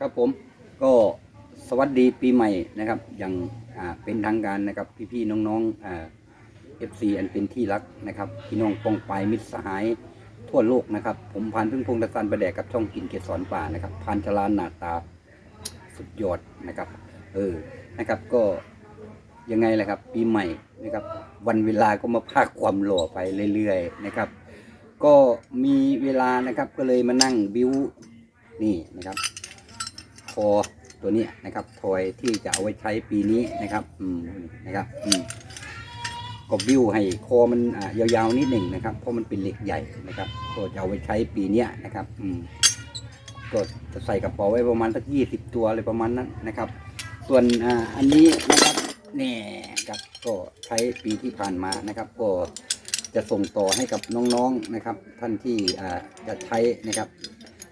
ครับผมก็สวัสดีปีใหม่นะครับ อย่างเป็นทางการนะครับพี่ๆน้องๆเอฟซีอันเป็นที่รักนะครับพี่น้องปองปมิตรสหายทั่วโลกนะครับ ผมพานพึ่งพงตะซันประแดกกับช่องกินเกสรป่านะครับพานชลานหนาตาสุดยอดนะครับเออนะครับก็ยังไงล่ะครับ ปีใหม่นะครับ วันเวลาก็มาพากความหล่อไปเรื่อยๆนะครับ ก็มีเวลานะครับก็เลยมานั่งบิวนี่นะครับ คอตัวนี้นะครับทอยที่จะเอาไว้ใช้ปีนี้นะครับอืมนะครับอืมก็บิ้วให้คอมันอ่ายาวๆนิดหนึ่งนะครับ เพราะมันเป็นเหล็กใหญ่นะครับก็จะเอาไว้ใช้ปีเนี้ยนะครับอืมก็จะใส่กระเป๋าไว้ประมาณสักยี่สิบตัวอะไรประมาณนั้นนะครับ ส่วนอ่าอันนี้นะครับเนี่ยครับก็ใช้ปีที่ผ่านมานะครับ ก็จะส่งต่อให้กับน้องๆนะครับ ท่านที่อ่าจะใช้นะครับ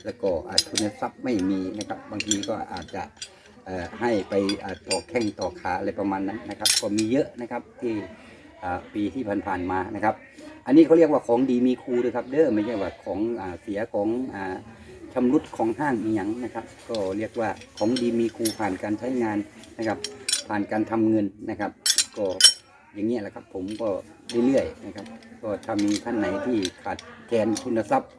แล้วก็อาจทุนทรัพย์ไม่มีนะครับ บางทีก็อาจจะให้ไปอ่าต่อแข้งต่อขาอะไรประมาณนั้นนะครับ ก็มีเยอะนะครับที่ปีที่ผ่านๆมานะครับ อันนี้เขาเรียกว่าของดีมีครูด้วยครับ เด้อไม่ใช่ว่าของอเสียของอ่าชำรุดของห้างอีหยังนะครับ ก็เรียกว่าของดีมีครูผ่านการใช้งานนะครับ ผ่านการทำเงินนะครับ ก็อย่างเงี้ยแหละครับ ผมก็เรื่อยๆนะครับ ก็ถ้ามีท่านไหนที่ขาดแคลนทุนทรัพย์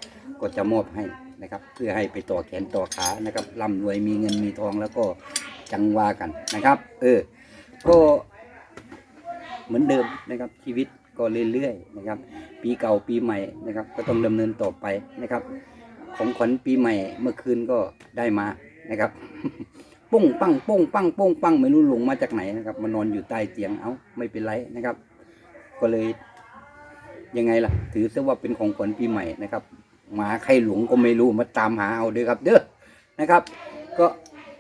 ก็จะมอบให้ นะครับ เพื่อให้ไปต่อแขนต่อขานะครับร่ำรวยมีเงินมีทองแล้วก็จังวากันนะครับ เออ ก็เหมือนเดิมนะครับชีวิตก็เรื่อยๆนะครับ ปีเก่าปีใหม่นะครับ ก็ต้องดำเนินต่อไปนะครับ ของขวัญปีใหม่เมื่อคืนก็ได้มานะครับป้งปังป้งปังป้งปังไม่รู้หลงมาจากไหนนะครับมานอนอยู่ใต้เตียงเอ้าไม่เป็นไรนะครับ ก็เลยยังไงล่ะ ถือซะว่าเป็นของขวัญปีใหม่นะครับ หมาใครหลงก็ไม่รู้มาตามหาเอาเด้อครับ เด้อนะครับ ก็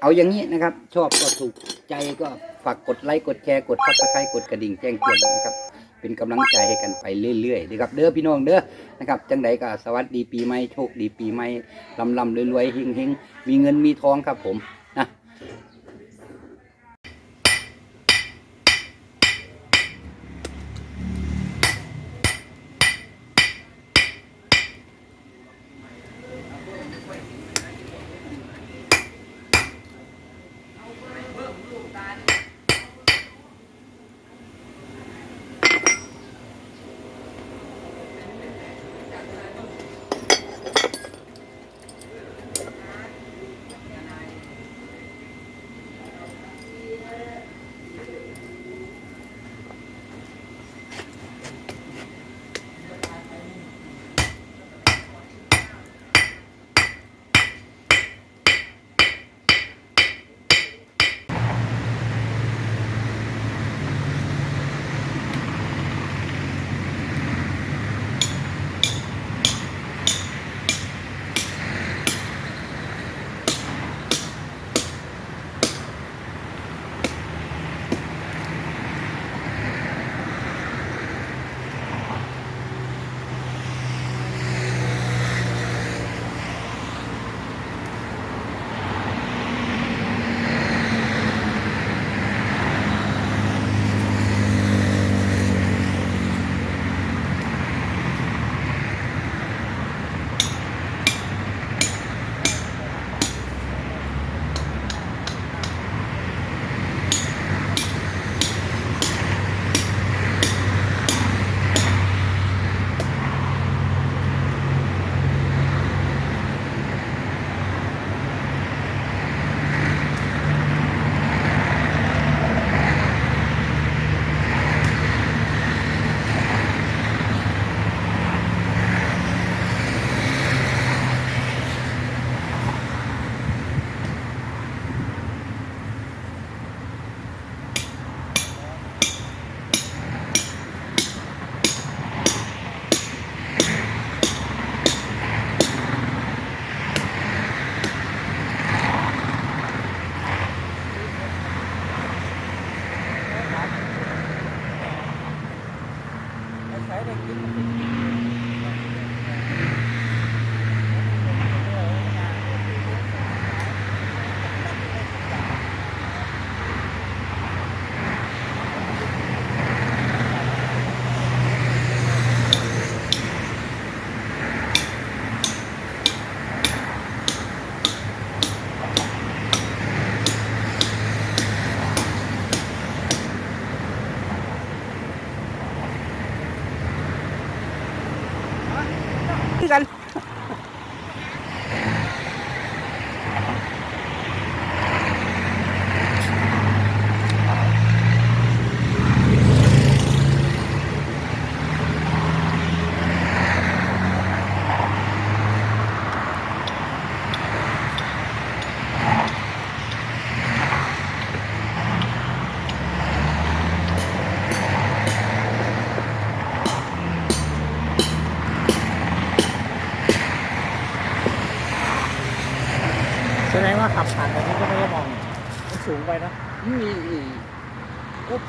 เอาอย่างนี้นะครับ ชอบก็ถูกใจก็ฝากกดไลค์กดแชร์กดซับสไครต์กดกระดิ่งแจ้งเตือนนะครับ เป็นกำลังใจให้กันไปเรื่อยๆนะครับ เด้อพี่น้องเด้อนะครับจังใดก็สวัสดีปีใหม่โชคดีปีใหม่ลำลำรวยๆเฮงเฮงๆมีเงินมีทองครับผม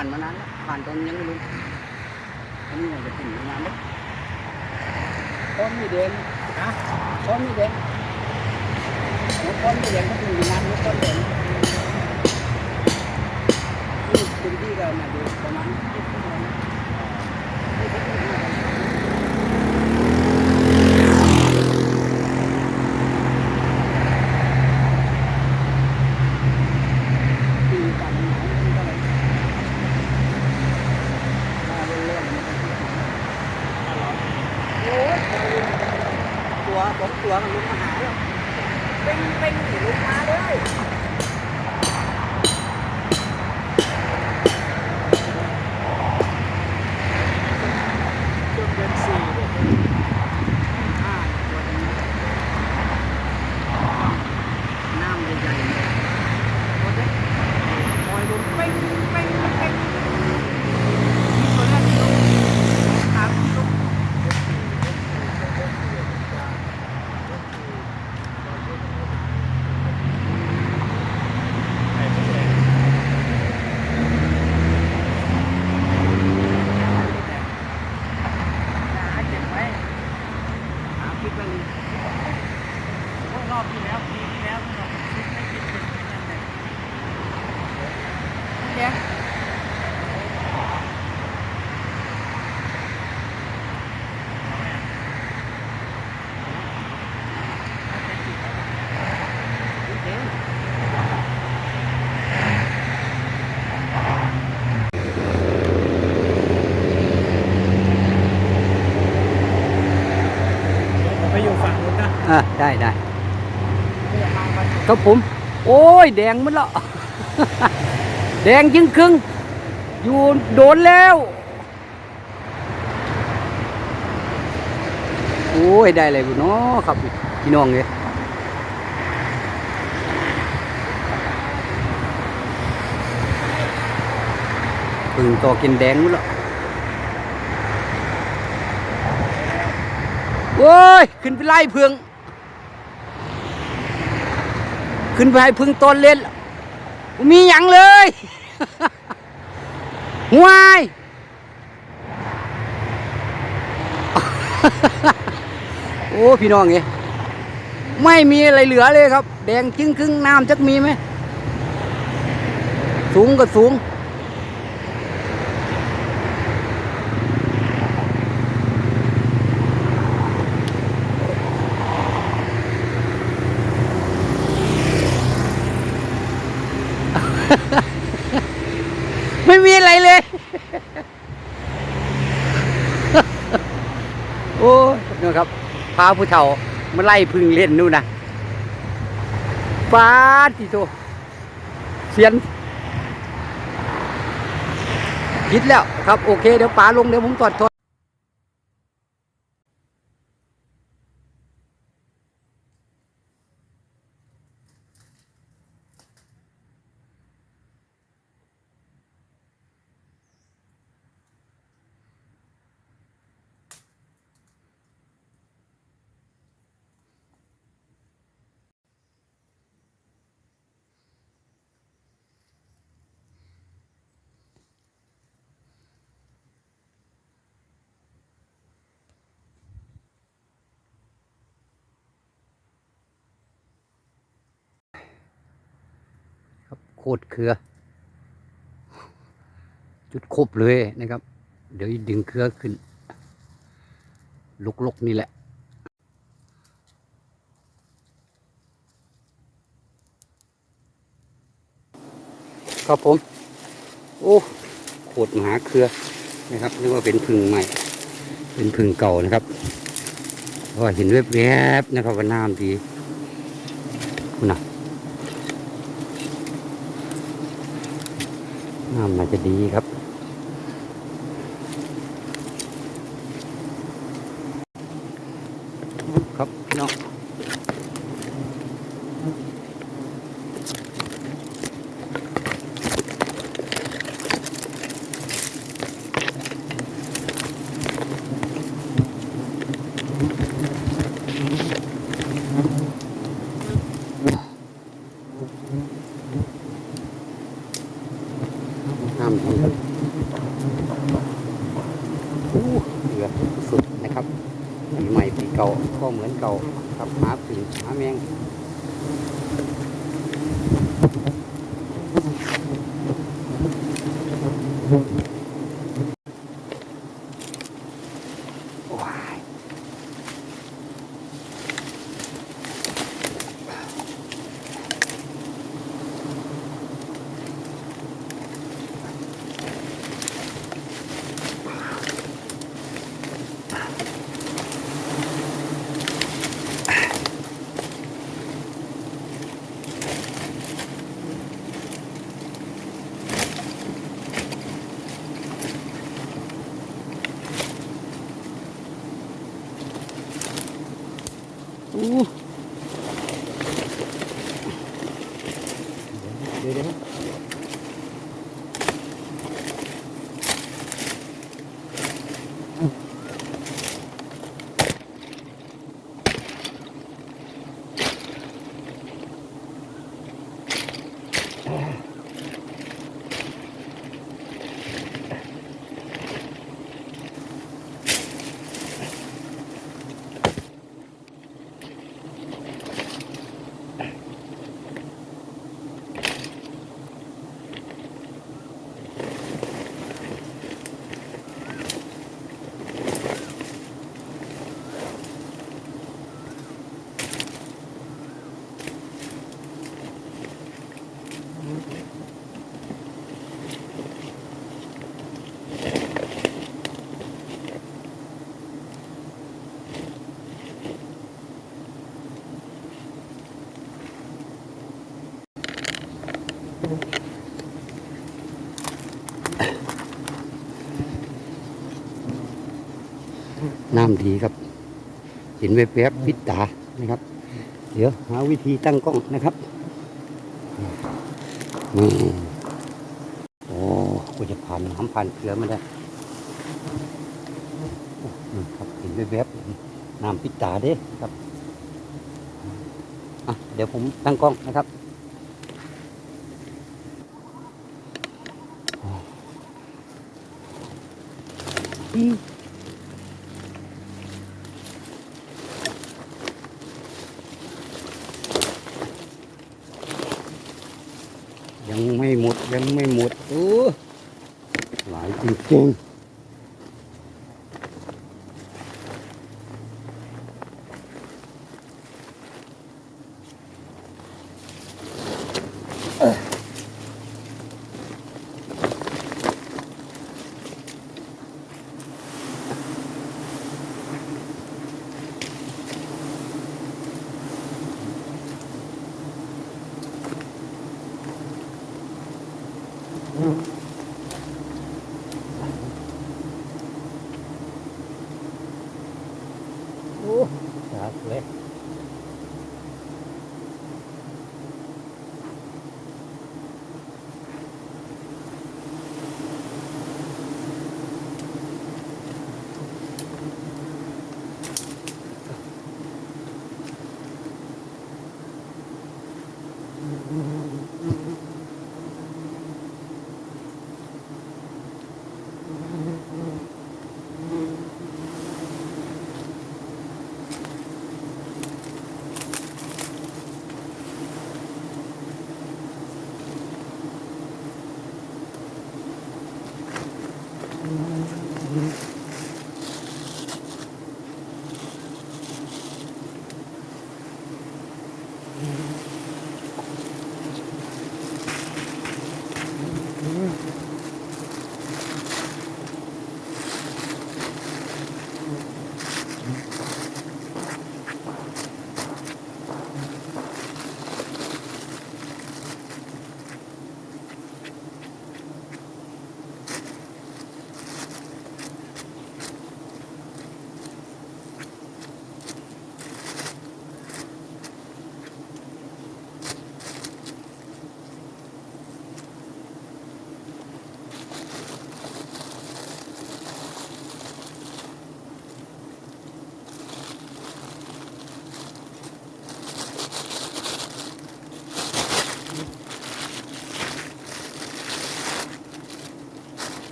ผ่านมานานแล้วผ่านตอนยังไม่รู้อันนี้น่าจะถึงนานแล้วต้นมีเด่นนะต้อมีเด่นต้อมีเด่นก็ถึงนานแล้วต้นเด่นที่พื้นที่ก็มาดูประมาณยี่สิบคนนะปีกันหนาวมันก็เลยมาเรื่อยๆมันก็ที่โอ้ยตัวสองตัวมันลุกมาหาแล้วเป็นเป็นลุกมาเลย จนเป็นสี่เลย อ่าตัวนี้น้ำใหญ่ๆเลยโอ้ยปล่อยลงเป้งเป้งเป้งมีตัวแรกลงสามลง ไอ้พวกแดง หาเก็บไว้หา คิดไว้เลยรอบที่แล้วปีที่แล้วเราคิดไม่คิดถึงไอ้นั่นเลย แจ๊ค ผมไปอยู่ฝั่งนู้นนะ อ่าได้ได้ ครับผม โอ้ย แดงมันละ แดงจึงครึ่ง อยู่โดนแล้ว โอ้ย ได้เลยบุเนาะครับ พี่น้องเลยพึ่งต่อกินแดงมันละโอ้ย ขึ้นไปไล่เพึง ขึ้นไปให้พึ่งต้นเล่นมีอย่างเลยห่วยโอ้พี่น้องเอ้ยไม่มีอะไรเหลือเลยครับ แดงจึงครึ่งน้ำจักมีไหมสูงก็สูง ไม่มีอะไรเลย โอ้ยนะครับ พาผู้เฒ่ามาไล่พึ่งเล่นนู่นนะฟ้าทีโตเสียนคิดแล้วครับ โอเค เดี๋ยวป๋าลง เดี๋ยวผมตรวจทอ ตรเครือ จุดครบเลยนะครับ เดี๋ยวดึงเครือขึ้นลุกๆนี่แหละครับผม โอ้โคตรมหาเครือนะครับนึกว่าเป็นพึ่งใหม่ เป็นพึ่งเก่านะครับเพราะเห็นแวบๆนะครับว่าน้ำดีคุณนะ น้ำน่าจะดีครับ ครับพี่น้อง เหลือสุดนะครับปีใหม่ปีเก่าก็เหมือนเก่าครับหาปีหาแมง น้ำดีครับ เห็นแวบๆพิดตานะครับ เดี๋ยวหาวิธีตั้งกล้องนะครับนี่โอ้กูจะผ่านน้ำผ่านเกลือมาได้นี่ครับเห็นแวบๆน้ำพิดตาเด้ครับอะเดี๋ยวผมตั้งกล้องนะครับอืม 15.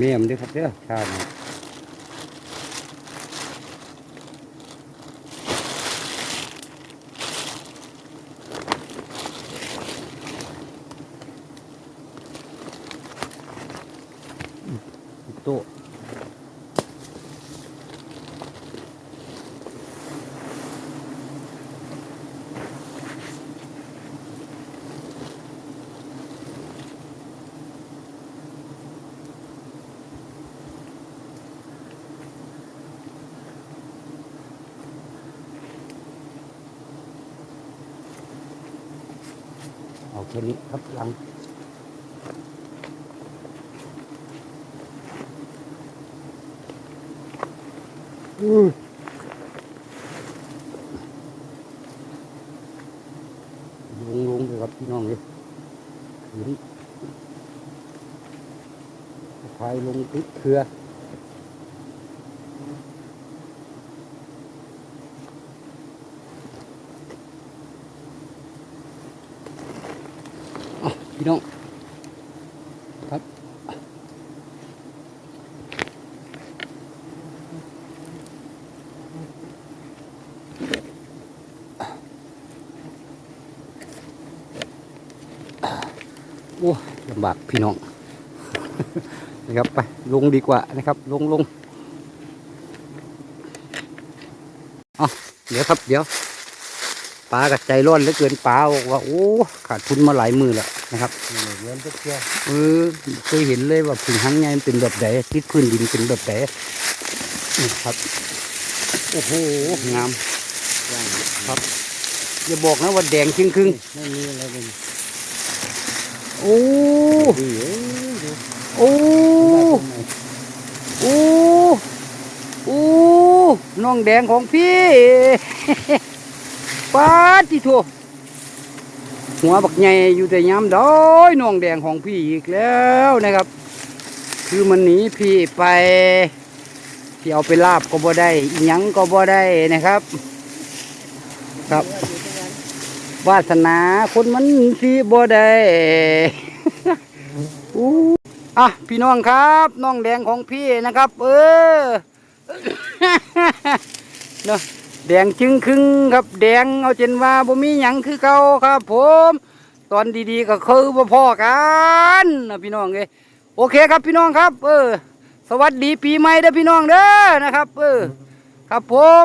แม่มันเด้วยครับเด้อชาเนี่ย แค่นี้ครับหลังอืมลงลงเลยครับพี่น้องเลยขืนพายลงติดเครือ พี่น้องครับโอ้ลำบากพี่น้องนะครับไปลงดีกว่านะครับ ลงลงเอาเดี๋ยวครับเดี๋ยวปลากับใจร้อนเหลือเกินปลาบอกว่าโอ้ขาดทุนมาหลายมือแล้ว นะครับเงินเชื่อเออเคยเห็นเลยว่าผึ่งหังไงมันเป็นแบบไหนทิศพื้นดินเป็นแบบไหนนี่ครับโอ้โหงามครับอย่าบอกนะว่าแดงครึ่งครึ่งไม่มีอะไรเลยๆโอ้ดีเอ้ยดูโอ้โอ้โอ้น้องแดงของพี่ป้าจิโท หัวบักใหญ่อยู่แต่ยามดอยนองแดงของพี่อีกแล้วนะครับ คือมันหนีพี่ไปที่เอาไปลาบก็บ่ได้ยังก็บ่ได้นะครับ ครับวาสนาคนมันสิบ่ได้อู้อะพี่น้องครับน้องแดงของพี่นะครับ เออเนาะ แดงจึงครึ่งครับแดงเอาเจนว่าบ่มีหยังคือเก่าครับ ผม ตอนดีๆก็คือบ่พอกันนะพี่น้องเอ้ยโอเคครับพี่น้องครับ เออ สวัสดีปีใหม่เด้อพี่น้องเด้อนะครับ เออ ครับผม